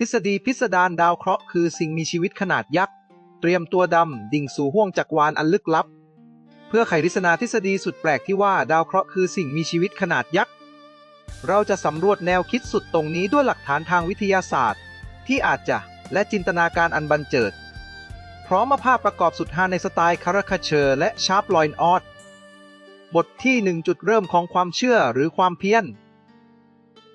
ทฤษฎีพิสดารดาวเคราะห์คือสิ่งมีชีวิตขนาดยักษ์ เตรียมตัวดำ ดิ่งสู่ห้วงจักรวาลอันลึกลับ เพื่อไขปริศนาทฤษฎีสุดแปลกที่ว่าดาวเคราะห์คือสิ่งมีชีวิตขนาดยักษ์ เราจะสำรวจแนวคิดสุดตรงนี้ด้วยหลักฐานทางวิทยาศาสตร์ ที่อาจจะและจินตนาการอันบันเจิด พร้อมมาภาพประกอบสุดฮาในสไตล์คาราคาเชอร์และชาร์ปลอยน์ออดบทที่หนึ่งจุดเริ่มของความเชื่อหรือความเพี้ยน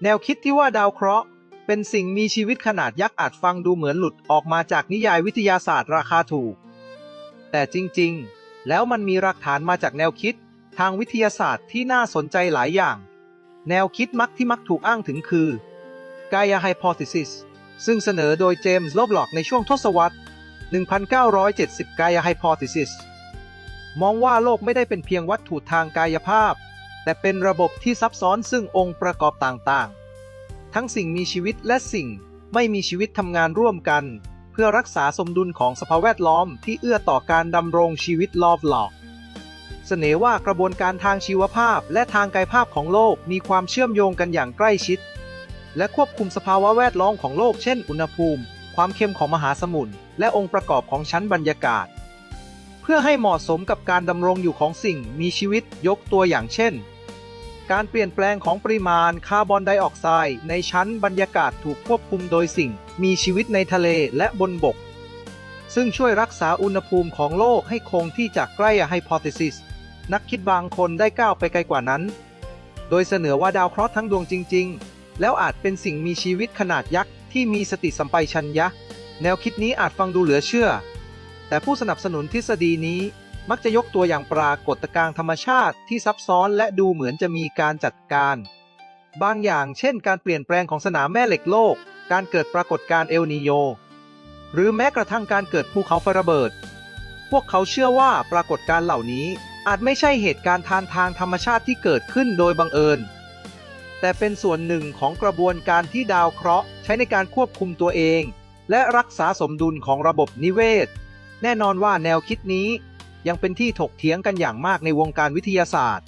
แนวคิดที่ว่าดาวเคราะห์ เป็นสิ่งมีชีวิตขนาดยักษ์อาจฟังดูเหมือนหลุดออกมาจากนิยายวิทยาศาสตร์ราคาถูก แต่จริงๆ แล้วมันมีหลักฐานมาจากแนวคิด ทางวิทยาศาสตร์ที่น่าสนใจหลายอย่าง แนวคิดมักที่มักถูกอ้างถึงคือ Gaia Hypothesis ซึ่งเสนอโดยเจมส์โลบล็อกในช่วงทศวรรษ 1970 Gaia Hypothesis มองว่าโลกไม่ได้เป็นเพียงวัตถุทางกายภาพ แต่เป็นระบบที่ซับซ้อนซึ่งองค์ประกอบต่างๆ ทั้งสิ่งมีชีวิตและสิ่งไม่มีชีวิตทำงานร่วมกัน เพื่อรักษาสมดุลของสภาพแวดล้อมที่เอื้อต่อการดำรงชีวิตลอบหลอก เสนอว่ากระบวนการทางชีวภาพและทางกายภาพของโลกมีความเชื่อมโยงกันอย่างใกล้ชิด และควบคุมสภาวะแวดล้อมของโลกเช่น อุณหภูมิ ความเค็มของมหาสมุทรและองค์ประกอบของชั้นบรรยากาศ เพื่อให้เหมาะสมกับการดำรงอยู่ของสิ่งมีชีวิตยกตัวอย่างเช่น การเปลี่ยนแปลงของปริมาณคาร์บอนไดออกไซด์ในชั้นบรรยากาศถูกควบคุมโดยสิ่ง มีชีวิตในทะเลและบนบก ซึ่งช่วยรักษาอุณหภูมิของโลกให้คงที่จากใกล้ไฮโพเทซิส นักคิดบางคนได้ก้าวไปไกลกว่านั้น โดยเสนอว่าดาวเคราะห์ทั้งดวงจริง ๆ แล้วอาจเป็นสิ่งมีชีวิตขนาดยักษ์ที่มีสติสัมปชัญญะ แนวคิดนี้อาจฟังดูเหลือเชื่อ แต่ผู้สนับสนุนทฤษฎีนี้ มักจะยกตัวอย่างปรากฏการณ์ธรรมชาติที่ซับซ้อนและดูเหมือนจะมีการจัดการ บางอย่างเช่น การเปลี่ยนแปลงของสนามแม่เหล็กโลก การเกิดปรากฏการณ์เอลนีโย หรือแม้กระทั่งการเกิดภูเขาไฟระเบิด พวกเขาเชื่อว่าปรากฏการณ์เหล่านี้อาจไม่ใช่เหตุการณ์ทางทางธรรมชาติที่เกิดขึ้นโดยบังเอิญ แต่เป็นส่วนหนึ่งของกระบวนการที่ดาวเคราะห์ ใช้ในการควบคุมตัวเอง และรักษาสมดุลของระบบนิเวศ แน่นอนว่าแนวคิดนี้ ยังเป็นที่ถกเถียงกันอย่างมากในวงการวิทยาศาสตร์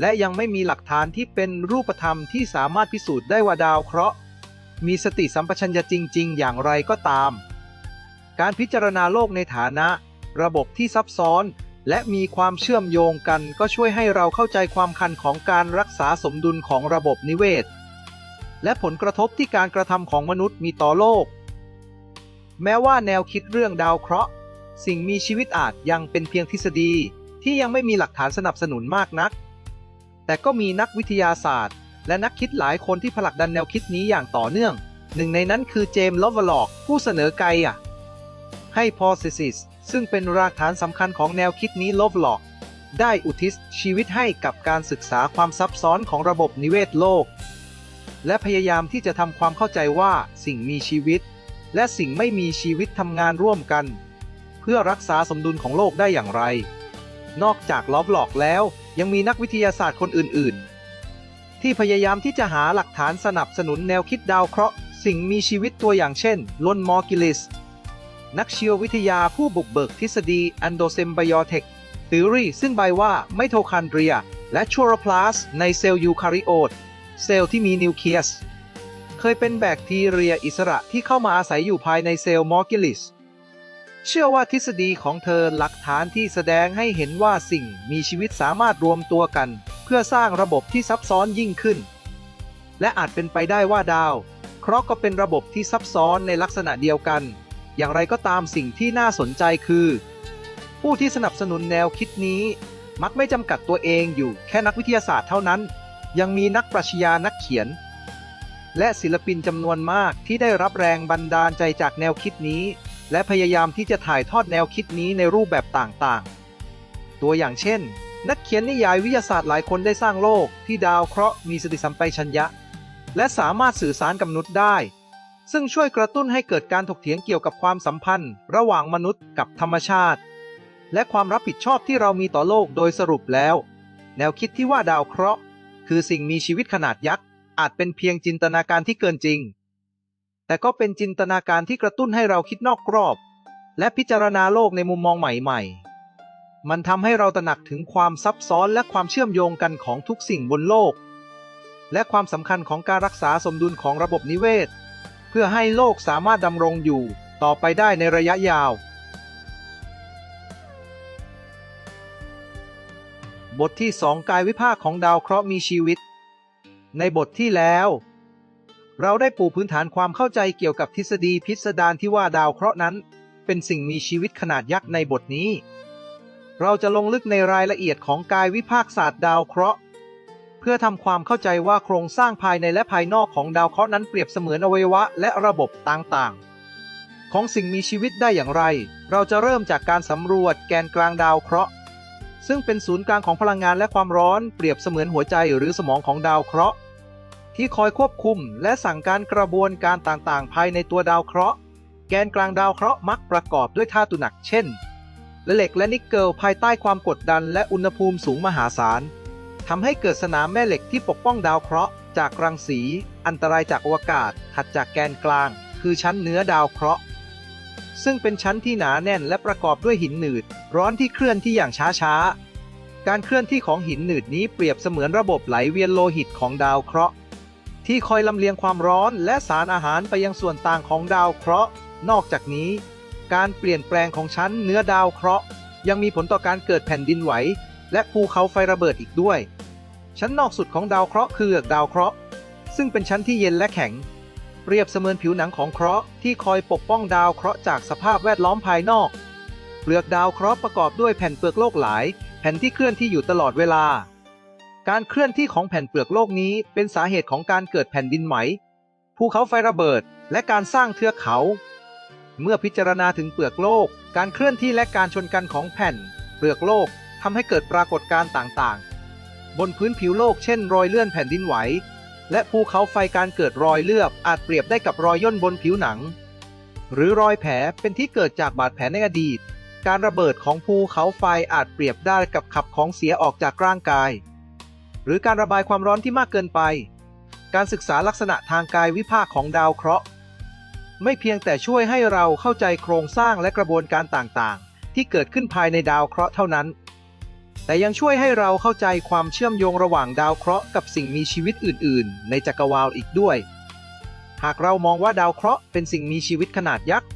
และยังไม่มีหลักฐานที่เป็นรูปธรรมที่สามารถพิสูจน์ได้ว่าดาวเคราะห์ มีสติสัมปชัญญะจริง ๆ อย่างไรก็ตาม การพิจารณาโลกในฐานะ ระบบที่ซับซ้อน และมีความเชื่อมโยงกันก็ช่วยให้เราเข้าใจความคันของการรักษาสมดุลของระบบนิเวศ และผลกระทบที่การกระทำของมนุษย์มีต่อโลก แม้ว่าแนวคิดเรื่องดาวเคราะห์ สิ่งมีชีวิตอาจยังเป็นเพียงทฤษฎีที่ยังไม่มีหลักฐานสนับสนุนมากนัก แต่ก็มีนักวิทยาศาสตร์ และนักคิดหลายคนที่ผลักดันแนวคิดนี้อย่างต่อเนื่อง หนึ่งในนั้นคือเจมส์ลอวลอกผู้เสนอไกอะให้พอซิซิสซึ่งเป็นรากฐานสำคัญของแนวคิดนี้ลอวลอกได้อุทิศชีวิตให้กับการศึกษาความซับซ้อนของระบบนิเวศโลก และพยายามที่จะทำความเข้าใจว่าสิ่งมีชีวิต และสิ่งไม่มีชีวิตทำงานร่วมกัน เพื่อรักษาสมดุลของโลกได้อย่างไร นอกจากลอฟหลอกแล้วยังมีนักวิทยาศาสตร์คนอื่น ๆ ที่พยายามที่จะหาหลักฐานสนับสนุนแนวคิดดาวเคราะห์สิ่งมีชีวิตตัวอย่างเช่นลอนมอร์กิลิส นักชีววิทยาผู้บุกเบิกทฤษฎีอันโดเซมไบโอเทคทฤรีซึ่งใบว่าไมโทคอนเดรีย และชัวรพลาสในเซลล์ยูคาริโอต เซลล์ที่มีนิวเคลียส เคยเป็นแบคทีเรียอิสระที่เข้ามาอาศัยอยู่ภายในเซลล์มอร์กิลิส เชื่อว่าทฤษฎีของเธอหลักฐานที่แสดงให้เห็นว่าสิ่งมีชีวิตสามารถรวมตัวกัน เพื่อสร้างระบบที่ซับซ้อนยิ่งขึ้น และอาจเป็นไปได้ว่าดาวเคราะห์ก็เป็นระบบที่ซับซ้อนในลักษณะเดียวกัน อย่างไรก็ตามสิ่งที่น่าสนใจคือ ผู้ที่สนับสนุนแนวคิดนี้ มักไม่จำกัดตัวเองอยู่แค่นักวิทยาศาสตร์เท่านั้น ยังมีนักปรัชญานักเขียน และศิลปินจำนวนมากที่ได้รับแรงบันดาลใจจากแนวคิดนี้ และพยายามที่จะถ่ายทอดแนวคิดนี้ในรูปแบบต่างๆ ตัวอย่างเช่น นักเขียนนิยายวิทยาศาสตร์หลายคนได้สร้างโลกที่ดาวเคราะห์มีสติสัมปชัญญะ และสามารถสื่อสารกับมนุษย์ได้ ซึ่งช่วยกระตุ้นให้เกิดการถกเถียงเกี่ยวกับความสัมพันธ์ ระหว่างมนุษย์กับธรรมชาติ และความรับผิดชอบที่เรามีต่อโลกโดยสรุปแล้ว แนวคิดที่ว่าดาวเคราะห์ คือสิ่งมีชีวิตขนาดยักษ์อาจเป็นเพียงจินตนาการที่เกินจริง แต่ก็เป็นจินตนาการที่กระตุ้นให้เราคิดนอกกรอบ และพิจารณาโลกในมุมมองใหม่ๆ มันทำให้เราตระหนักถึงความซับซ้อนและความเชื่อมโยงกันของทุกสิ่งบนโลก และความสำคัญของการรักษาสมดุลของระบบนิเวศ เพื่อให้โลกสามารถดำรงอยู่ต่อไปได้ในระยะยาว บทที่ 2 กายวิภาคของดาวเคราะห์มีชีวิต ในบทที่แล้ว เราได้ปูพื้นฐานความเข้าใจเกี่ยวกับทฤษฎีพิสดารที่ว่าดาวเคราะห์นั้น เป็นสิ่งมีชีวิตขนาดยักษ์ในบทนี้ เราจะลงลึกในรายละเอียดของกายวิภาคศาสตร์ดาวเคราะห์ เพื่อทำความเข้าใจว่าโครงสร้างภายในและภายนอกของดาวเคราะห์นั้นเปรียบเสมือนอวัยวะและระบบต่างๆ ของสิ่งมีชีวิตได้อย่างไร เราจะเริ่มจากการสำรวจแกนกลางดาวเคราะห์ ซึ่งเป็นศูนย์กลางของพลังงานและความร้อนเปรียบเสมือนหัวใจหรือสมองของดาวเคราะห์ ที่คอยควบคุมและสั่งการกระบวนการต่างๆ ภายในตัวดาวเคราะห์ แกนกลางดาวเคราะห์มักประกอบด้วยธาตุหนักเช่นเหล็กและนิกเกิลภายใต้ความกดดันและอุณหภูมิสูงมหาศาลทำให้เกิดสนามแม่เหล็กที่ปกป้องดาวเคราะห์จากรังสี อันตรายจากอวกาศถัดจากแกนกลาง คือชั้นเนื้อดาวเคราะห์ ซึ่งเป็นชั้นที่หนาแน่นและประกอบด้วยหินหนืด ร้อนที่เคลื่อนที่อย่างช้าๆการเคลื่อนที่ของหินหนืดนี้เปรียบเสมือนระบบไหลเวียนโลหิตของดาวเคราะห์ ที่คอยลำเลียงความร้อนและสารอาหารไปยังส่วนต่างของดาวเคราะห์ นอกจากนี้ การเปลี่ยนแปลงของชั้นเนื้อดาวเคราะห์ ยังมีผลต่อการเกิดแผ่นดินไหว และภูเขาไฟระเบิดอีกด้วย ชั้นนอกสุดของดาวเคราะห์คือเอือกดาวเคราะห์ ซึ่งเป็นชั้นที่เย็นและแข็ง เปรียบเสมือนผิวหนังของเคราะห์ที่คอยปกป้องดาวเคราะห์จากสภาพแวดล้อมภายนอก เปลือกดาวเคราะห์ประกอบด้วยแผ่นเปลือกโลกหลาย แผ่นที่เคลื่อนที่อยู่ตลอดเวลา การเคลื่อนที่ของแผ่นเปลือกโลกนี้เป็นสาเหตุของการเกิดแผ่นดินไหวภูเขาไฟระเบิด และการสร้างเทือกเขา เมื่อพิจารณาถึงเปลือกโลก การเคลื่อนที่และการชนกันของแผ่น เปลือกโลกทำให้เกิดปรากฏการณ์ต่างๆ บนพื้นผิวโลกเช่น รอยเลื่อนแผ่นดินไหว และภูเขาไฟการเกิดรอยเลือบอาจเปรียบได้กับรอยย่นบนผิวหนัง หรือรอยแผลเป็นที่เกิดจากบาดแผลในอดีต การระเบิดของภูเขาไฟอาจเปรียบได้กับขับของเสียออกจากร่างกาย หรือการระบายความร้อนที่มากเกินไป การศึกษาลักษณะทางกายวิภาคของดาวเคราะห์ ไม่เพียงแต่ช่วยให้เราเข้าใจโครงสร้างและกระบวนการต่างๆ ที่เกิดขึ้นภายในดาวเคราะห์เท่านั้น แต่ยังช่วยให้เราเข้าใจความเชื่อมโยงระหว่างดาวเคราะห์กับสิ่งมีชีวิตอื่น ๆ ในจักรวาลอีกด้วย หากเรามองว่าดาวเคราะห์เป็นสิ่งมีชีวิตขนาดยักษ์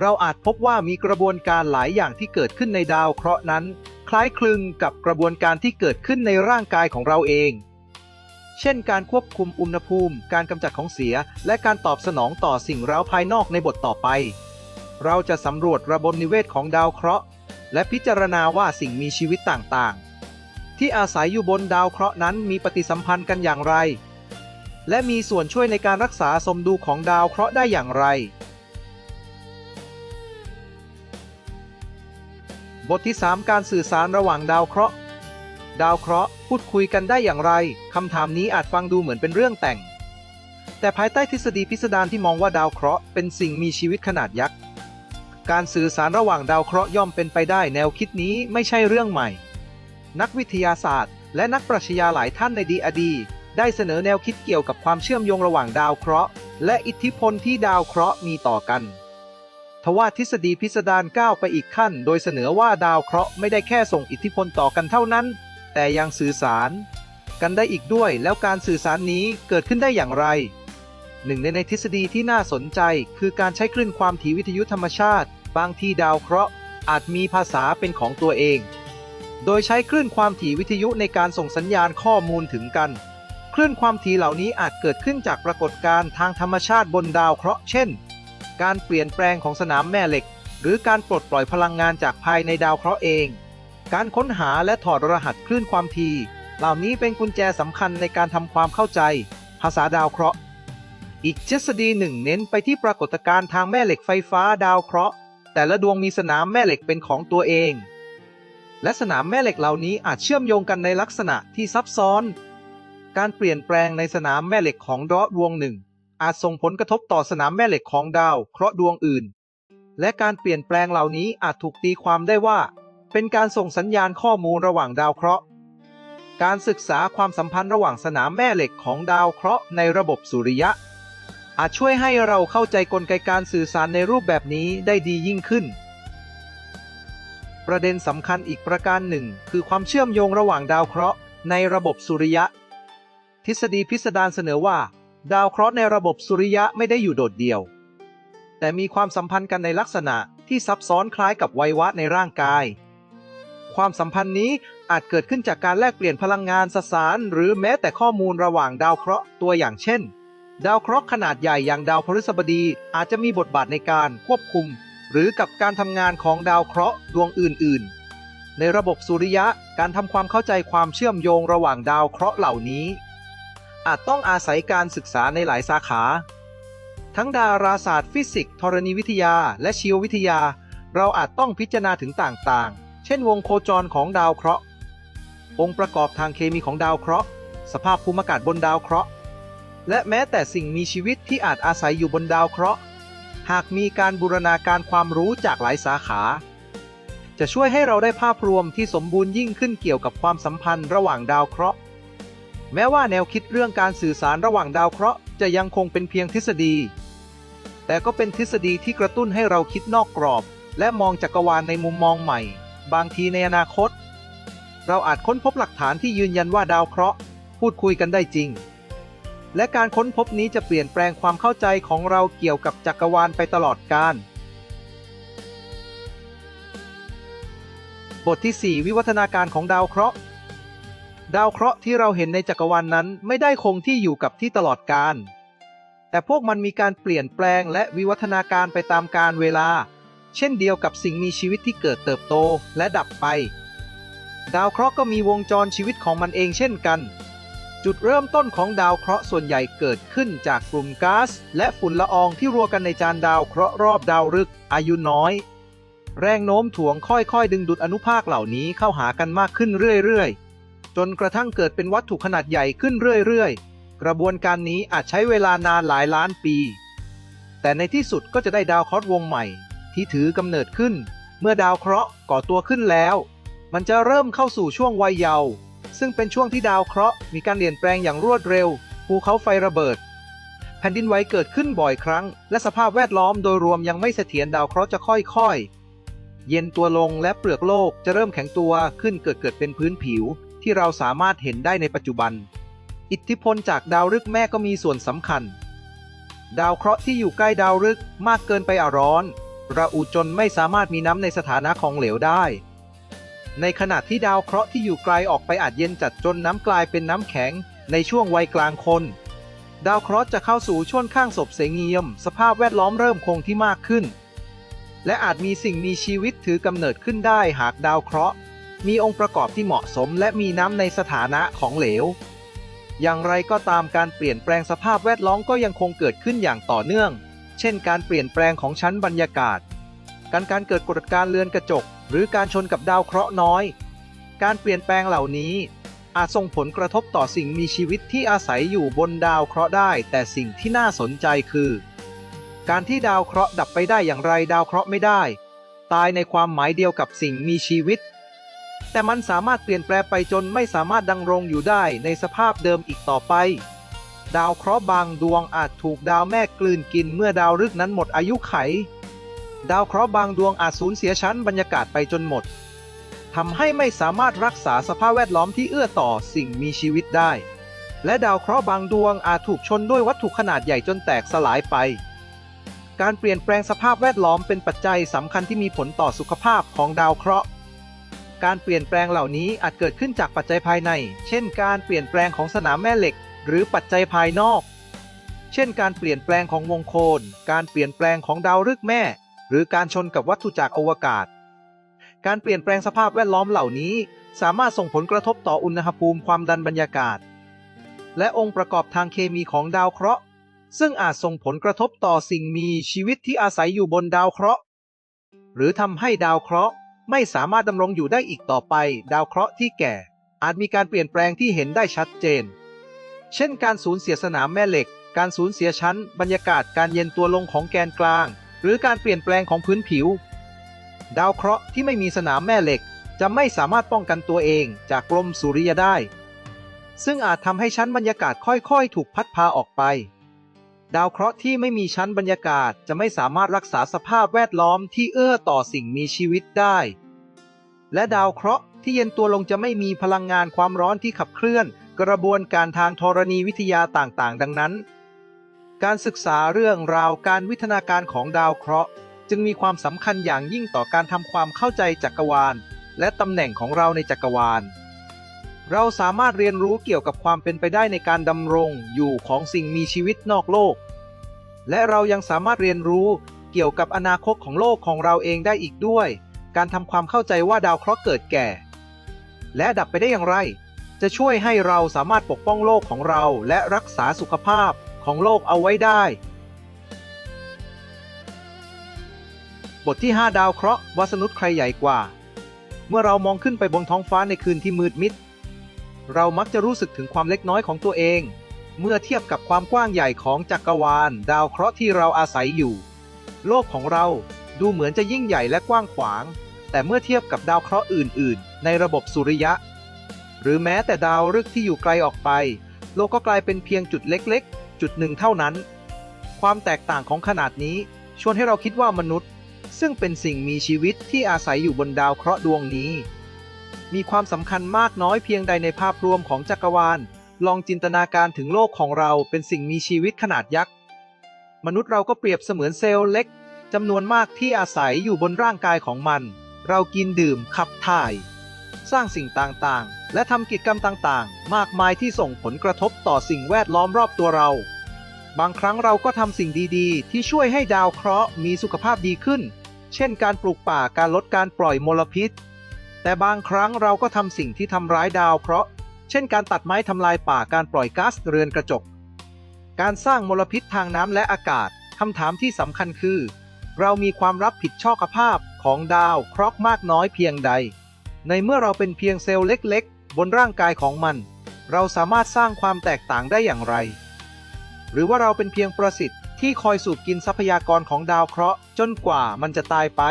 เราอาจพบว่ามีกระบวนการหลายอย่างที่เกิดขึ้นในดาวเคราะห์นั้น คล้ายคลึงกับกระบวนการที่เกิดขึ้นในร่างกายของเราเอง เช่น การควบคุมอุณหภูมิ การกำจัดของเสีย และการตอบสนองต่อสิ่งเร้าภายนอกในบทต่อไป เราจะสำรวจระบบนิเวศของดาวเคราะห์ และพิจารณาว่าสิ่งมีชีวิตต่างๆ ที่อาศัยอยู่บนดาวเคราะห์นั้นมีปฏิสัมพันธ์กันอย่างไร และมีส่วนช่วยในการรักษาสมดุลของดาวเคราะห์ได้อย่างไร บทที่ 3 การสื่อสารระหว่างดาวเคราะห์ ดาวเคราะห์พูดคุยกันได้อย่างไร คำถามนี้อาจฟังดูเหมือนเป็นเรื่องแต่ง แต่ภายใต้ทฤษฎีพิสดารที่มองว่าดาวเคราะห์เป็นสิ่งมีชีวิตขนาดยักษ์ การสื่อสารระหว่างดาวเคราะห์ย่อมเป็นไปได้แนวคิดนี้ไม่ใช่เรื่องใหม่ นักวิทยาศาสตร์ และนักปรัชญาหลายท่านในดีอดีได้เสนอแนวคิดเกี่ยวกับความเชื่อมโยงระหว่างดาวเคราะห์ และอิทธิพลที่ดาวเคราะห์มีต่อกัน ทว่าทฤษฎีพิสดารก้าวไปอีกขั้น โดยเสนอว่าดาวเคราะห์ไม่ได้แค่ส่งอิทธิพลต่อกันเท่านั้น แต่ยังสื่อสาร กันได้อีกด้วย แล้วการสื่อสารนี้เกิดขึ้นได้อย่างไร หนึ่งในในทฤษฎีที่น่าสนใจ คือการใช้คลื่นความถี่วิทยุธรรมชาติ บางที่ดาวเคราะห์อาจมีภาษาเป็นของตัวเอง โดยใช้คลื่นความถี่วิทยุในการส่งสัญญาณข้อมูลถึงกัน คลื่นความถี่เหล่านี้อาจเกิดขึ้นจากปรากฏการณ์ทางธรรมชาติบนดาวเคราะห์เช่น การเปลี่ยนแปลงของสนามแม่เหล็ก หรือการปลดปล่อยพลังงานจากภายในดาวเคราะห์เอง การค้นหาและถอดรหัสคลื่นความถี่เหล่านี้เป็นกุญแจสำคัญในการทำความเข้าใจ ภาษาดาวเคราะห์ อีกทฤษฎีหนึ่งเน้นไปที่ปรากฏการณ์ทางแม่เหล็กไฟฟ้าดาวเคราะห์ แต่ละดวงมีสนามแม่เหล็กเป็นของตัวเอง และสนามแม่เหล็กเหล่านี้อาจเชื่อมโยงกันในลักษณะที่ซับซ้อน การเปลี่ยนแปลงในสนามแม่เหล็กของดอดวงหนึ่ง อาจส่งผลกระทบต่อสนามแม่เหล็กของดาวเคราะห์ดวงอื่น และการเปลี่ยนแปลงเหล่านี้อาจถูกตีความได้ว่า เป็นการส่งสัญญาณข้อมูลระหว่างดาวเคราะห์ การศึกษาความสัมพันธ์ระหว่างสนามแม่เหล็กของดาวเคราะห์ในระบบสุริยะ อาจช่วยให้เราเข้าใจกลไกการสื่อสารในรูปแบบนี้ได้ดียิ่งขึ้น ประเด็นสำคัญอีกประการหนึ่ง คือความเชื่อมโยงระหว่างดาวเคราะห์ในระบบสุริยะ ทฤษฎีพิสดารเสนอว่า ดาวเคราะห์ในระบบสุริยะไม่ได้อยู่โดดเดี่ยว แต่มีความสัมพันธ์กันในลักษณะที่ซับซ้อนคล้ายกับไวัยวะในร่างกาย ความสัมพันธ์นี้อาจเกิดขึ้นจากการแลกเปลี่ยนพลังงานสสาร หรือแม้แต่ข้อมูลระหว่างดาวเคราะห์ตัวอย่างเช่น ดาวเคราะห์ขนาดใหญ่อย่างดาวพฤหัสบดีอาจจะมีบทบาทในการควบคุม หรือกับการทำงานของดาวเคราะห์ดวงอื่น ๆ ในระบบสุริยะการทำความเข้าใจความเชื่อมโยงระหว่างดาวเคราะห์เหล่านี้ อาจต้องอาศัยการศึกษาในหลายสาขา ทั้งดาราศาสตร์ฟิสิกส์ธรณีวิทยา และชีววิทยา เราอาจต้องพิจารณาถึงต่างๆ เช่นวงโคจรของดาวเคราะห์ องค์ประกอบทางเคมีของดาวเคราะห์ สภาพภูมิอากาศบนดาวเคราะห์ และแม้แต่สิ่งมีชีวิตที่อาจอาศัยอยู่บนดาวเคราะห์ หากมีการบูรณาการความรู้จากหลายสาขา จะช่วยให้เราได้ภาพรวมที่สมบูรณ์ยิ่งขึ้นเกี่ยวกับความสัมพันธ์ระหว่างดาวเคราะห์ แม้ว่าแนวคิดเรื่องการสื่อสารระหว่างดาวเคราะห์จะยังคงเป็นเพียงทฤษฎี แต่ก็เป็นทฤษฎีที่กระตุ้นให้เราคิดนอกกรอบ และมองจักรวาลในมุมมองใหม่ บางทีในอนาคต เราอาจค้นพบหลักฐานที่ยืนยันว่าดาวเคราะห์ พูดคุยกันได้จริง และการค้นพบนี้จะเปลี่ยนแปลงความเข้าใจของเราเกี่ยวกับจักรวาลไปตลอดกาลบทที่ 4 วิวัฒนาการของดาวเคราะห์ ดาวเคราะห์ที่เราเห็นในจักรวาลนนั้นไม่ได้คงที่อยู่กับที่ตลอดกาลแต่พวกมันมีการเปลี่ยนแปลงและวิวัฒนาการไปตามกาลเวลา เช่นเดียวกับสิ่งมีชีวิตที่เกิดเติบโตและดับไป ดาวเคราะห์ก็มีวงจรชีวิตของมันเองเช่นกัน จุดเริ่มต้นของดาวเคราะห์ส่วนใหญ่เกิดขึ้นจากกลุ่มก๊าซและฝุ่นละอองที่รัวกันในจานดาวเคราะห์รอบดาวฤกษ์อายุน้อย แรงโน้มถ่วงค่อยๆ ดึงดูดอนุภาคเหล่านี้เข้าหากันมากขึ้นเรื่อยๆ จนกระทั่งเกิดเป็นวัตถุขนาดใหญ่ขึ้นเรื่อยๆ กระบวนการนี้อาจใช้เวลานานหลายล้านปี แต่ในที่สุดก็จะได้ดาวเคราะห์วงใหม่ ที่ถือกำเนิดขึ้น เมื่อดาวเคราะห์ก่อตัวขึ้นแล้ว มันจะเริ่มเข้าสู่ช่วงวัยเยาว์ซึ่งเป็นช่วงที่ดาวเคราะห์มีการเปลี่ยนแปลงอย่างรวดเร็วภูเขาไฟระเบิด แผ่นดินไหวเกิดขึ้นบ่อยครั้ง และสภาพแวดล้อมโดยรวมยังไม่เสถียรดาวเคราะห์จะค่อยๆ เย็นตัวลงและเปลือกโลกจะเริ่มแข็งตัวขึ้นเกิดเกิดเป็นพื้นผิว ที่เราสามารถเห็นได้ในปัจจุบัน อิทธิพลจากดาวฤกษ์แม่ก็มีส่วนสำคัญ ดาวเคราะห์ที่อยู่ใกล้ดาวฤกษ์มากเกินไปอาร้อน ระอุจนไม่สามารถมีน้ำในสถานะของเหลวได้ ในขณะที่ดาวเคราะห์ที่อยู่ไกลออกไปอาจเย็นจัดจนน้ำกลายเป็นน้ำแข็งในช่วงวัยกลางคน ดาวเคราะห์จะเข้าสู่ช่วงข้างศพเสงียม สภาพแวดล้อมเริ่มคงที่มากขึ้น และอาจมีสิ่งมีชีวิตถือกำเนิดขึ้นได้หากดาวเคราะห์ มีองค์ประกอบที่เหมาะสมและมีน้ำในสถานะของเหลว อย่างไรก็ตามการเปลี่ยนแปลงสภาพแวดล้อมก็ยังคงเกิดขึ้นอย่างต่อเนื่อง เช่น การเปลี่ยนแปลงของชั้นบรรยากาศ การการเกิดกฎการเรือนกระจก หรือการชนกับดาวเคราะห์น้อย การเปลี่ยนแปลงเหล่านี้ อาจส่งผลกระทบต่อสิ่งมีชีวิตที่อาศัยอยู่บนดาวเคราะห์ได้ แต่สิ่งที่น่าสนใจคือ การที่ดาวเคราะห์ดับไปได้อย่างไรดาวเคราะห์ไม่ได้ ตายในความหมายเดียวกับสิ่งมีชีวิต แต่มันสามารถเปลี่ยนแปลงไปจนไม่สามารถดังรงอยู่ได้ในสภาพเดิมอีกต่อไป ดาวเคราะห์บางดวงอาจถูกดาวแม่กลืนกินเมื่อดาวฤกษ์นั้นหมดอายุไข ดาวเคราะห์บางดวงอาจสูญเสียชั้นบรรยากาศไปจนหมดทำให้ไม่สามารถรักษาสภาพแวดล้อมที่เอื้อต่อสิ่งมีชีวิตได้ และดาวเคราะห์บางดวงอาจถูกชนด้วยวัตถุขนาดใหญ่จนแตกสลายไป การเปลี่ยนแปลงสภาพแวดล้อมเป็นปัจจัยสำคัญที่มีผลต่อสุขภาพของดาวเคราะห์ การเปลี่ยนแปลงเหล่านี้อาจเกิดขึ้นจากปัจจัยภายใน เช่น การเปลี่ยนแปลงของสนามแม่เหล็ก หรือปัจจัยภายนอก เช่น การเปลี่ยนแปลงของวงโคจรการเปลี่ยนแปลงของดาวฤกษ์แม่ หรือการชนกับวัตถุจากอวกาศ การเปลี่ยนแปลงสภาพแวดล้อมเหล่านี้ สามารถส่งผลกระทบต่ออุณหภูมิความดันบรรยากาศ และองค์ประกอบทางเคมีของดาวเคราะห์ ซึ่งอาจส่งผลกระทบต่อสิ่งมีชีวิตที่อาศัยอยู่บนดาวเคราะห์ หรือทำให้ดาวเคราะห์ ไม่สามารถดำรงอยู่ได้อีกต่อไป ดาวเคราะห์ที่แก่ อาจมีการเปลี่ยนแปลงที่เห็นได้ชัดเจน เช่น การสูญเสียสนามแม่เหล็ก การสูญเสียชั้น บรรยากาศการเย็นตัวลงของแกนกลาง หรือการเปลี่ยนแปลงของพื้นผิว ดาวเคราะห์ที่ไม่มีสนามแม่เหล็ก จะไม่สามารถป้องกันตัวเองจากลมสุริยะได้ ซึ่งอาจทำให้ชั้นบรรยากาศค่อยๆ ถูกพัดพาออกไป ดาวเคราะห์ที่ไม่มีชั้นบรรยากาศจะไม่สามารถรักษาสภาพแวดล้อมที่เอื้อต่อสิ่งมีชีวิตได้ และดาวเคราะห์ที่เย็นตัวลงจะไม่มีพลังงานความร้อนที่ขับเคลื่อน กระบวนการทางธรณีวิทยาต่างๆ ดังนั้น การศึกษาเรื่องราวการวิทนาการของดาวเคราะห์ จึงมีความสำคัญอย่างยิ่งต่อการทำความเข้าใจจักรวาล และตำแหน่งของเราในจักรวาล เราสามารถเรียนรู้เกี่ยวกับความเป็นไปได้ในการดำรงอยู่ของสิ่งมีชีวิตนอกโลก และเรายังสามารถเรียนรู้เกี่ยวกับอนาคตของโลกของเราเองได้อีกด้วย การทำความเข้าใจว่าดาวเคราะห์เกิดแก่ และดับไปได้อย่างไร จะช่วยให้เราสามารถปกป้องโลกของเราและรักษาสุขภาพของโลกเอาไว้ได้ บทที่ 5 ดาวเคราะห์วาสนุษย์ใครใหญ่กว่า เมื่อเรามองขึ้นไปบนท้องฟ้าในคืนที่มืดมิด เรามักจะรู้สึกถึงความเล็กน้อยของตัวเอง เมื่อเทียบกับความกว้างใหญ่ของจักรวาล ดาวเคราะห์ที่เราอาศัยอยู่ โลกของเราดูเหมือนจะยิ่งใหญ่และกว้างขวาง แต่เมื่อเทียบกับดาวเคราะห์อื่น ๆ ในระบบสุริยะ หรือแม้แต่ดาวฤกษ์ที่อยู่ไกลออกไป โลกก็กลายเป็นเพียงจุดเล็ก ๆ จุดหนึ่งเท่านั้น ความแตกต่างของขนาดนี้ ชวนให้เราคิดว่ามนุษย์ ซึ่งเป็นสิ่งมีชีวิตที่อาศัยอยู่บนดาวเคราะห์ดวงนี้ มีความสำคัญมากน้อยเพียงใดในภาพรวมของจักรวาล ลองจินตนาการถึงโลกของเราเป็นสิ่งมีชีวิตขนาดยักษ์ มนุษย์เราก็เปรียบเสมือนเซลล์เล็กจำนวนมากที่อาศัยอยู่บนร่างกายของมัน เรากินดื่มขับถ่าย สร้างสิ่งต่างๆ และทำกิจกรรมต่างๆ มากมายที่ส่งผลกระทบต่อสิ่งแวดล้อมรอบตัวเรา บางครั้งเราก็ทำสิ่งดีๆ ที่ช่วยให้ดาวเคราะห์มีสุขภาพดีขึ้น เช่นการปลูกป่าการลดการปล่อยมลพิษ แต่บางครั้งเราก็ทำสิ่งที่ทำร้ายดาวเคราะห์ เช่นการตัดไม้ทำลายป่าการปล่อยก๊าซเรือนกระจก การสร้างมลพิษทางน้ำและอากาศคำถามที่สำคัญคือ เรามีความรับผิดชอบภาพของดาวเคราะห์มากน้อยเพียงใด ในเมื่อเราเป็นเพียงเซลล์เล็ก ๆ บนร่างกายของมัน เราสามารถสร้างความแตกต่างได้อย่างไร หรือว่าเราเป็นเพียงประสิทธิ์ที่คอยสูบกินทรัพยากรของดาวเคราะห์จนกว่ามันจะตายไป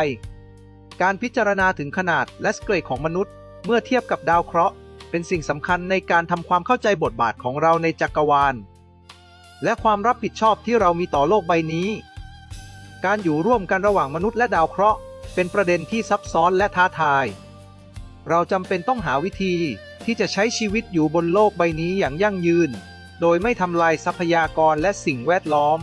การพิจารณาถึงขนาดและสเกรดของมนุษย์ เมื่อเทียบกับดาวเคราะห์ เป็นสิ่งสำคัญในการทำความเข้าใจบทบาทของเราในจักรวาล และความรับผิดชอบที่เรามีต่อโลกใบนี้ การอยู่ร่วมกันระหว่างมนุษย์และดาวเคราะห์ เป็นประเด็นที่ซับซ้อนและท้าทาย เราจำเป็นต้องหาวิธีที่จะใช้ชีวิตอยู่บนโลกใบนี้อย่างยั่งยืน โดยไม่ทำลายทรัพยากรและสิ่งแวดล้อม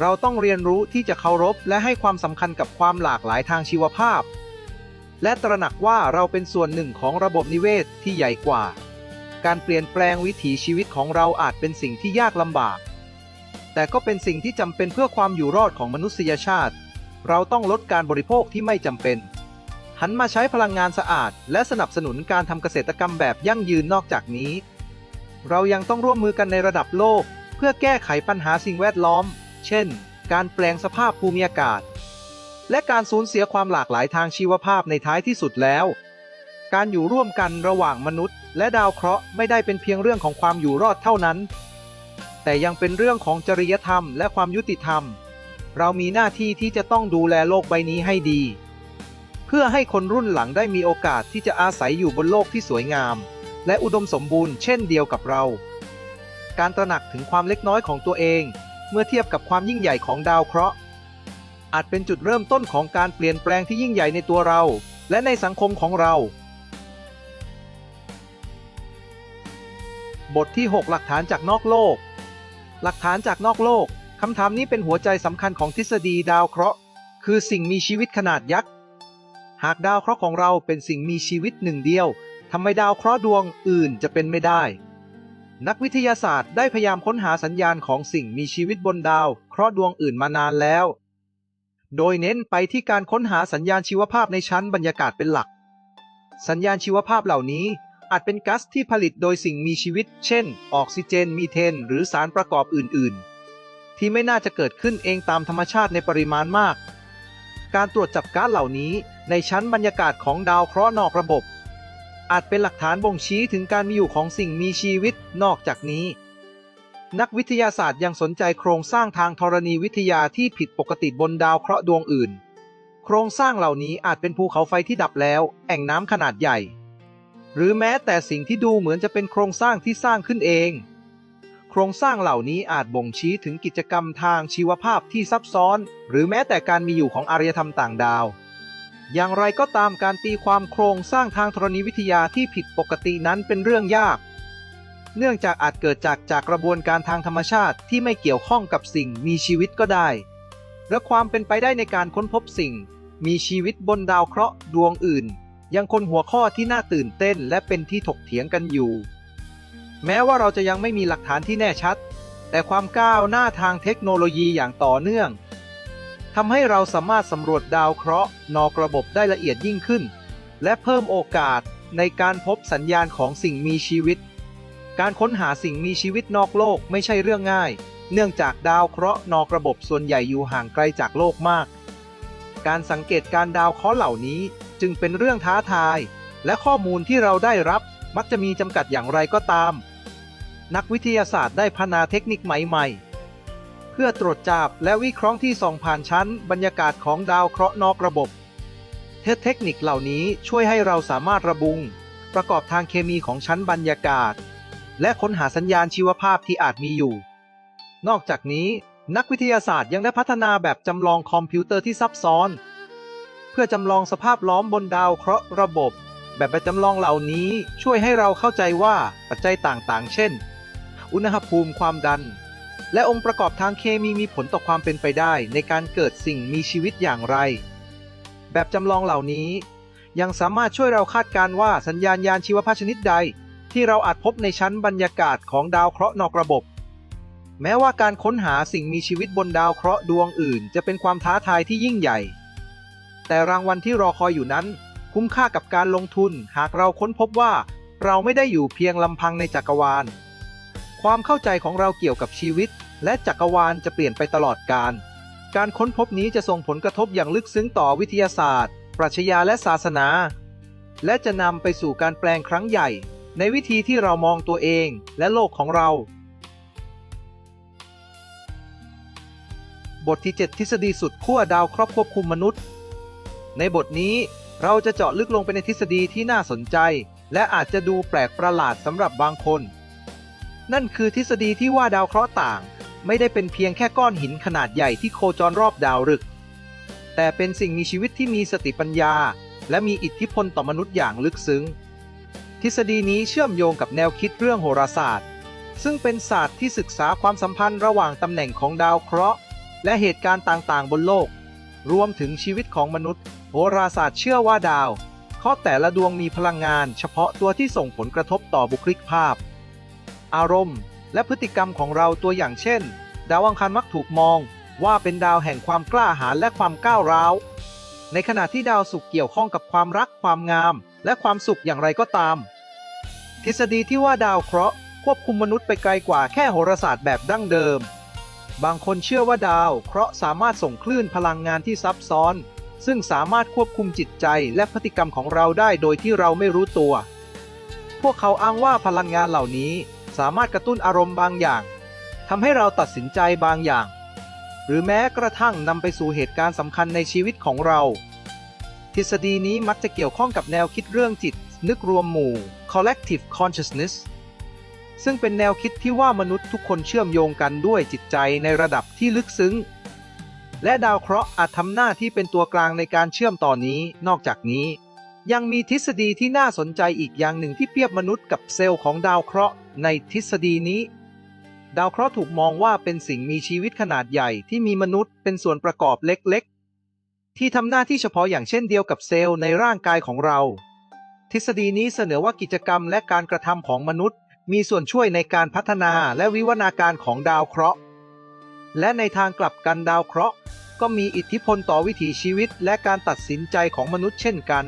เราต้องเรียนรู้ที่จะเคารพและให้ความสำคัญกับความหลากหลายทางชีวภาพ และตระหนักว่าเราเป็นส่วนหนึ่งของระบบนิเวศที่ใหญ่กว่า การเปลี่ยนแปลงวิถีชีวิตของเราอาจเป็นสิ่งที่ยากลำบาก แต่ก็เป็นสิ่งที่จำเป็นเพื่อความอยู่รอดของมนุษยชาติ เราต้องลดการบริโภคที่ไม่จำเป็น หันมาใช้พลังงานสะอาด และสนับสนุนการทำเกษตรกรรมแบบยั่งยืนนอกจากนี้ เรายังต้องร่วมมือกันในระดับโลก เพื่อแก้ไขปัญหาสิ่งแวดล้อม เช่น การแปลงสภาพภูมิอากาศ และการสูญเสียความหลากหลายทางชีวภาพในท้ายที่สุดแล้ว การอยู่ร่วมกันระหว่างมนุษย์ และดาวเคราะห์ไม่ได้เป็นเพียงเรื่องของความอยู่รอดเท่านั้น แต่ยังเป็นเรื่องของจริยธรรมและความยุติธรรม เรามีหน้าที่ที่จะต้องดูแลโลกใบนี้ให้ดี เพื่อให้คนรุ่นหลังได้มีโอกาสที่จะอาศัยอยู่บนโลกที่สวยงาม และอุดมสมบูรณ์เช่นเดียวกับเราการตระหนักถึงความเล็กน้อยของตัวเอง เมื่อเทียบกับความยิ่งใหญ่ของดาวเคราะห์อาจเป็นจุดเริ่มต้นของการเปลี่ยนแปลงที่ยิ่งใหญ่ในตัวเรา และในสังคมของเรา บทที่ 6 หลักฐานจากนอกโลก หลักฐานจากนอกโลกคำถามนี้เป็นหัวใจสำคัญของทฤษฎีดาวเคราะห์ คือสิ่งมีชีวิตขนาดยักษ์ หากดาวเคราะห์ของเราเป็นสิ่งมีชีวิตหนึ่งเดียวทำไมดาวเคราะห์ดวงอื่นจะเป็นไม่ได้ นักวิทยาศาสตร์ได้พยายามค้นหาสัญญาณของสิ่งมีชีวิตบนดาว เคราะห์ดวงอื่นมานานแล้ว โดยเน้นไปที่การค้นหาสัญญาณชีวภาพในชั้นบรรยากาศเป็นหลัก สัญญาณชีวภาพเหล่านี้อาจเป็นก๊าซที่ผลิตโดยสิ่งมีชีวิต เช่น ออกซิเจน มีเทน หรือสารประกอบอื่น ๆ ที่ไม่น่าจะเกิดขึ้นเองตามธรรมชาติในปริมาณมาก การตรวจจับก๊าซเหล่านี้ในชั้นบรรยากาศของดาวเคราะห์นอกระบบ อาจเป็นหลักฐานบ่งชี้ถึงการมีอยู่ของสิ่งมีชีวิต นอกจากนี้ นักวิทยาศาสตร์ยังสนใจโครงสร้างทางธรณีวิทยาที่ผิดปกติบนดาวเคราะห์ดวงอื่น โครงสร้างเหล่านี้อาจเป็นภูเขาไฟที่ดับแล้ว แอ่งน้ำขนาดใหญ่ หรือแม้แต่สิ่งที่ดูเหมือนจะเป็นโครงสร้างที่สร้างขึ้นเอง โครงสร้างเหล่านี้อาจบ่งชี้ถึงกิจกรรมทางชีวภาพที่ซับซ้อน หรือแม้แต่การมีอยู่ของอารยธรรมต่างดาว อย่างไรก็ตามการตีความโครงสร้างทางธรณีวิทยาที่ผิดปกตินั้นเป็นเรื่องยาก เนื่องจากอาจเกิดจากจากกระบวนการทางธรรมชาติที่ไม่เกี่ยวข้องกับสิ่งมีชีวิตก็ได้ และความเป็นไปได้ในการค้นพบสิ่ง มีชีวิตบนดาวเคราะห์ดวงอื่น ยังคนหัวข้อที่น่าตื่นเต้นและเป็นที่ถกเถียงกันอยู่ แม้ว่าเราจะยังไม่มีหลักฐานที่แน่ชัด แต่ความก้าวหน้าทางเทคโนโลยีอย่างต่อเนื่อง ทำให้เราสามารถสำรวจดาวเคราะห์นอกระบบได้ละเอียดยิ่งขึ้น และเพิ่มโอกาสในการพบสัญญาณของสิ่งมีชีวิต การค้นหาสิ่งมีชีวิตนอกโลกไม่ใช่เรื่องง่าย เนื่องจากดาวเคราะห์นอกระบบส่วนใหญ่อยู่ห่างไกลจากโลกมาก การสังเกตการดาวเคราะห์เหล่านี้จึงเป็นเรื่องท้าทาย และข้อมูลที่เราได้รับมักจะมีจำกัดอย่างไรก็ตาม นักวิทยาศาสตร์ได้พัฒนาเทคนิคใหม่ๆ เพื่อตรวจจับและวิเคราะห์ที่ส่องผ่านชั้นบรรยากาศของดาวเคราะห์นอกระบบเทคนิคเหล่านี้ช่วยให้เราสามารถระบุง ประกอบทางเคมีของชั้นบรรยากาศ และค้นหาสัญญาณชีวภาพที่อาจมีอยู่ นอกจากนี้นักวิทยาศาสตร์ยังได้พัฒนาแบบจำลองคอมพิวเตอร์ที่ซับซ้อน เพื่อจำลองสภาพล้อมบนดาวเคราะห์ระบบ แบบแบบจำลองเหล่านี้ช่วยให้เราเข้าใจว่าปัจจัยต่างๆ เช่น อุณหภูมิความดัน และองค์ประกอบทางเคมีมีผลต่อความเป็นไปได้ในการเกิดสิ่งมีชีวิตอย่างไร แบบจำลองเหล่านี้ ยังสามารถช่วยเราคาดการณ์ว่าสัญญาณยานชีวภาพชนิดใด ที่เราอาจพบในชั้นบรรยากาศของดาวเคราะห์นอกระบบ แม้ว่าการค้นหาสิ่งมีชีวิตบนดาวเคราะห์ดวงอื่น จะเป็นความท้าทายที่ยิ่งใหญ่ แต่รางวัลที่รอคอยอยู่นั้น คุ้มค่ากับการลงทุนหากเราค้นพบว่า เราไม่ได้อยู่เพียงลำพังในจักรวาล ความเข้าใจของเราเกี่ยวกับชีวิต และจักรวาลจะเปลี่ยนไปตลอดกาลการค้นพบนี้จะส่งผลกระทบอย่างลึกซึ้งต่อวิทยาศาสตร์ ปรัชญาและศาสนา และจะนำไปสู่การแปลงครั้งใหญ่ ในวิธีที่เรามองตัวเองและโลกของเรา บทที่ 7 ทฤษฎีสุดขั้วดาวครอบควบคุมมนุษย์ ในบทนี้เราจะเจาะลึกลงไปในทฤษฎีที่น่าสนใจ และอาจจะดูแปลกประหลาดสำหรับบางคน นั่นคือทฤษฎีที่ว่าดาวเคราะห์ต่าง ไม่ได้เป็นเพียงแค่ก้อนหินขนาดใหญ่ที่โคจรรอบดาวฤกษ์แต่เป็นสิ่งมีชีวิตที่มีสติปัญญา และมีอิทธิพลต่อมนุษย์อย่างลึกซึ้ง ทฤษฎีนี้เชื่อมโยงกับแนวคิดเรื่องโหราศาสตร์ ซึ่งเป็นศาสตร์ที่ศึกษาความสัมพันธ์ระหว่างตำแหน่งของดาวเคราะห์ และเหตุการณ์ต่างๆ บนโลก รวมถึงชีวิตของมนุษย์ โหราศาสตร์เชื่อว่าดาวเคราะห์แต่ละดวงมีพลังงาน เฉพาะตัวที่ส่งผลกระทบต่อบุคลิกภาพ อารมณ์ และพฤติกรรมของเราตัวอย่างเช่น ดาวอังคารมักถูกมอง ว่าเป็นดาวแห่งความกล้าหาญและความก้าวร้าว ในขณะที่ดาวศุกร์เกี่ยวข้องกับความรักความงาม และความสุขอย่างไรก็ตาม ทฤษฎีที่ว่าดาวเคราะห์ควบคุมมนุษย์ไปไกลกว่าแค่โหราศาสตร์แบบดั้งเดิม บางคนเชื่อว่าดาวเคราะห์สามารถส่งคลื่นพลังงานที่ซับซ้อน ซึ่งสามารถควบคุมจิตใจและพฤติกรรมของเราได้โดยที่เราไม่รู้ตัว พวกเขาอ้างว่าพลังงานเหล่านี้ สามารถกระตุ้นอารมณ์บางอย่างทำให้เราตัดสินใจบางอย่าง หรือแม้กระทั่งนำไปสู่เหตุการณ์สำคัญในชีวิตของเรา ทฤษฎีนี้มักจะเกี่ยวข้องกับแนวคิดเรื่องจิต นึกรวมหมู่ collective consciousness ซึ่งเป็นแนวคิดที่ว่ามนุษย์ทุกคนเชื่อมโยงกันด้วยจิตใจในระดับที่ลึกซึ้ง และดาวเคราะห์อาจทำหน้าที่เป็นตัวกลางในการเชื่อมต่อนนี้ นอกจากนี้ ยังมีทฤษฎีที่น่าสนใจอีกอย่างหนึ่งที่เปรียบมนุษย์กับเซลล์ของดาวเคราะห์ ในทฤษฎีนี้ ดาวเคราะห์ถูกมองว่าเป็นสิ่งมีชีวิตขนาดใหญ่ที่มีมนุษย์เป็นส่วนประกอบเล็กๆ ที่ทำหน้าที่เฉพาะอย่างเช่นเดียวกับเซลล์ในร่างกายของเรา ทฤษฎีนี้เสนอว่ากิจกรรมและการกระทำของมนุษย์ มีส่วนช่วยในการพัฒนาและวิวัฒนาการของดาวเคราะห์ และในทางกลับกันดาวเคราะห์ ก็มีอิทธิพลต่อวิถีชีวิตและการตัดสินใจของมนุษย์เช่นกัน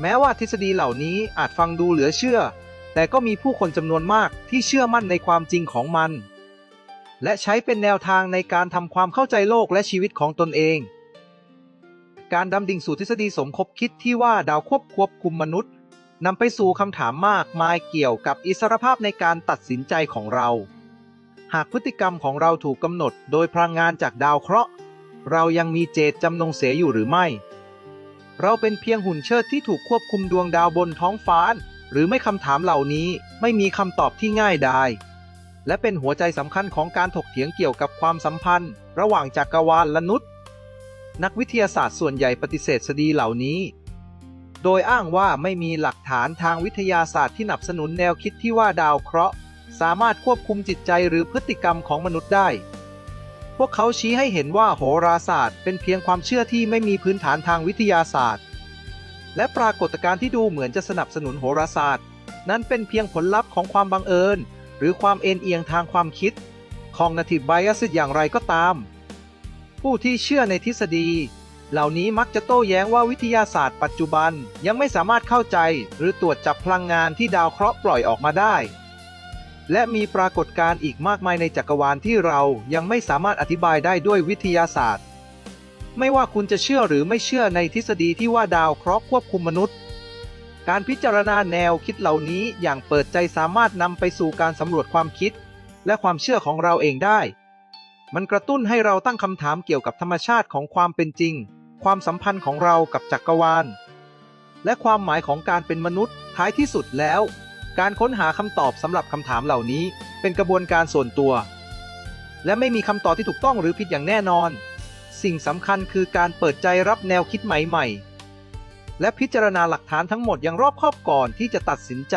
แม้ว่าทฤษฎีเหล่านี้อาจฟังดูเหลือเชื่อ แต่ก็มีผู้คนจำนวนมากที่เชื่อมั่นในความจริงของมัน และใช้เป็นแนวทางในการทำความเข้าใจโลกและชีวิตของตนเอง การดำดิ่งสู่ทฤษฎีสมคบคิดที่ว่าดาวควบควบคุมมนุษย์นำไปสู่คำถามมากมายเกี่ยวกับอิสรภาพในการตัดสินใจของเรา หากพฤติกรรมของเราถูกกำหนดโดยพลังงานจากดาวเคราะห์ เรายังมีเจตจำนงเสียอยู่หรือไม่ เราเป็นเพียงหุ่นเชิดที่ถูกควบคุมดวงดาวบนท้องฟ้า หรือไม่คำถามเหล่านี้ไม่มีคำตอบที่ง่ายดาย และเป็นหัวใจสำคัญของการถกเถียงเกี่ยวกับความสัมพันธ์ ระหว่างจักรวาลและนุษย์ นักวิทยาศาสตร์ส่วนใหญ่ปฏิเสธสดีเหล่านี้ โดยอ้างว่าไม่มีหลักฐานทางวิทยาศาสตร์ที่สนับสนุนแนวคิดที่ว่าดาวเคราะห์ สามารถควบคุมจิตใจหรือพฤติกรรมของมนุษย์ได้ พวกเขาชี้ให้เห็นว่าโหราศาสตร์ เป็นเพียงความเชื่อที่ไม่มีพื้นฐานทางวิทยาศาสตร์ และปรากฏการณ์ที่ดูเหมือนจะสนับสนุนโหราศาสตร์ นั้นเป็นเพียงผลลัพธ์ของความบังเอิญ หรือความเอ็นเอียงทางความคิด ของนาทีไบอัสอย่างไรก็ตาม ผู้ที่เชื่อในทฤษฎี เหล่านี้มักจะโต้แย้งว่าวิทยาศาสตร์ปัจจุบันยังไม่สามารถเข้าใจ หรือตรวจจับพลังงานที่ดาวเคราะห์ปล่อยออกมาได้ และมีปรากฏการณ์อีกมากมายในจักรวาลที่เรายังไม่สามารถอธิบายได้ด้วยวิทยาศาสตร์ ไม่ว่าคุณจะเชื่อหรือไม่เชื่อในทฤษฎีที่ว่าดาวเคราะห์ควบคุมมนุษย์ การพิจารณาแนวคิดเหล่านี้อย่างเปิดใจสามารถนำไปสู่การสำรวจความคิด และความเชื่อของเราเองได้ มันกระตุ้นให้เราตั้งคำถามเกี่ยวกับธรรมชาติของความเป็นจริง ความสัมพันธ์ของเรากับจักรวาล และความหมายของการเป็นมนุษย์ท้ายที่สุดแล้ว การค้นหาคำตอบสำหรับคำถามเหล่านี้ เป็นกระบวนการส่วนตัว และไม่มีคำตอบที่ถูกต้องหรือผิดอย่างแน่นอน สิ่งสำคัญคือการเปิดใจรับแนวคิดใหม่ๆ และพิจารณาหลักฐานทั้งหมดอย่างรอบคอบก่อนที่จะตัดสินใจ